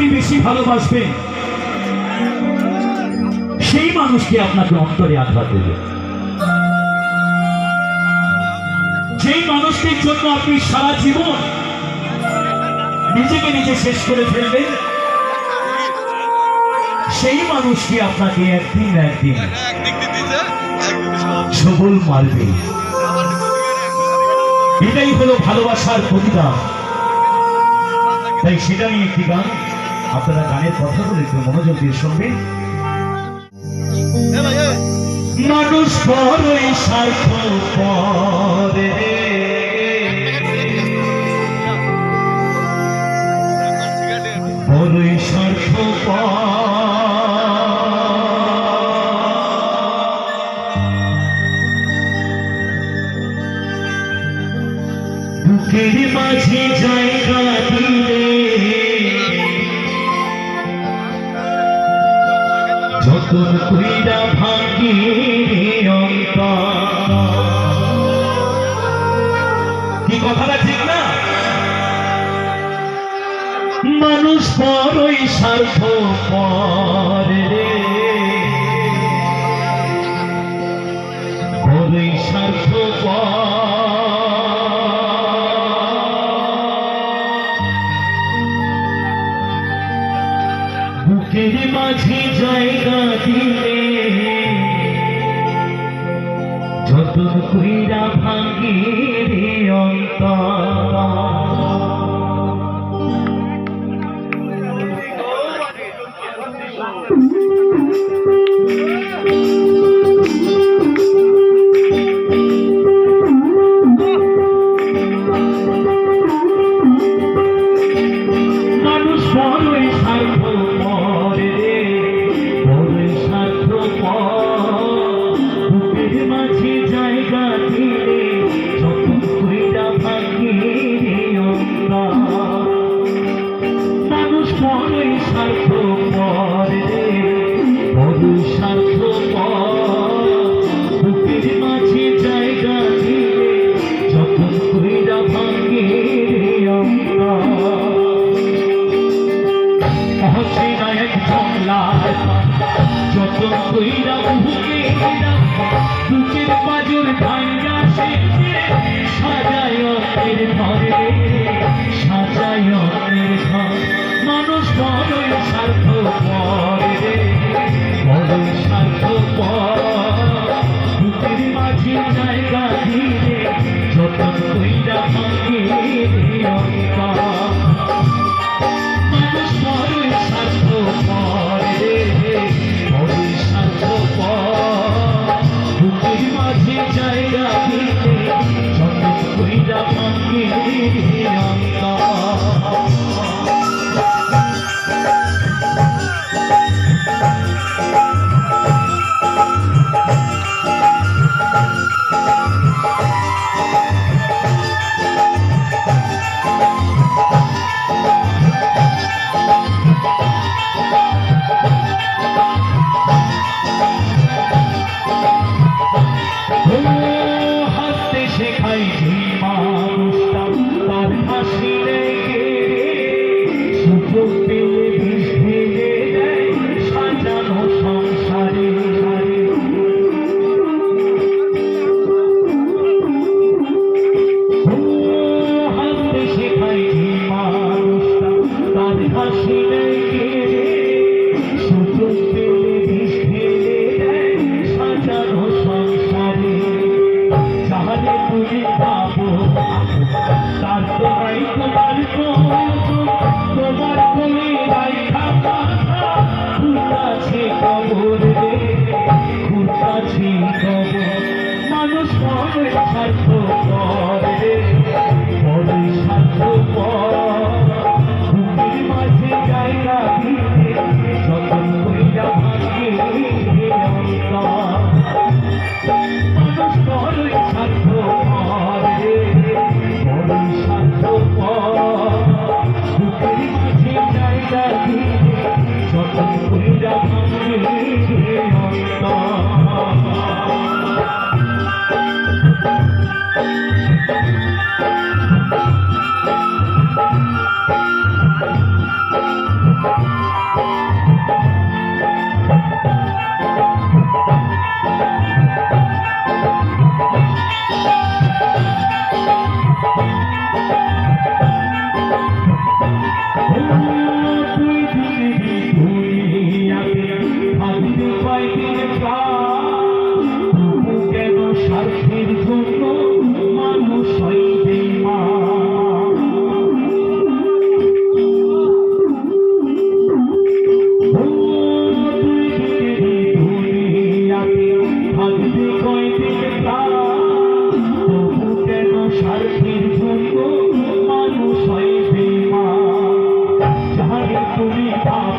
আপনি বেশি ভালোবাসবেন সেই মানুষকে আপনাকে অন্তরে আঘাত দেবে। যেই মানুষটির জন্য আপনি সারা জীবন নিজেকে নিজে শেষ করে ফেলবেন, সেই মানুষটি আপনাকে একদিন একদিন সবল মারবে। এটাই হলো ভালোবাসার প্রতিদান। তাই সেটা নিয়ে একটি গান। আপনারা গানের কথা বলে একটু মনোযোগ দিয়ে শুনবেন। মানুষ বড়ই স্বার্থ পরে বড়ই স্বার্থ বুকের মানুষ বড়ই স্বার্থ পরে বড়ই স্বার্থ বুকের মাঝে জায়গা দিলে যতন কইরা ভাঙি অন্তর। কইরা বুকে বুকের পাজর ভাঙ্গা শেষে সাজায় অন্যের ঘরে, সাজায় অন্যের ঘর। মানুষ বড়ই স্বার্থ পরে বড়ই স্বার্থ বুকের মাঝে জায়গা মাঝে জায়গা যত কইরা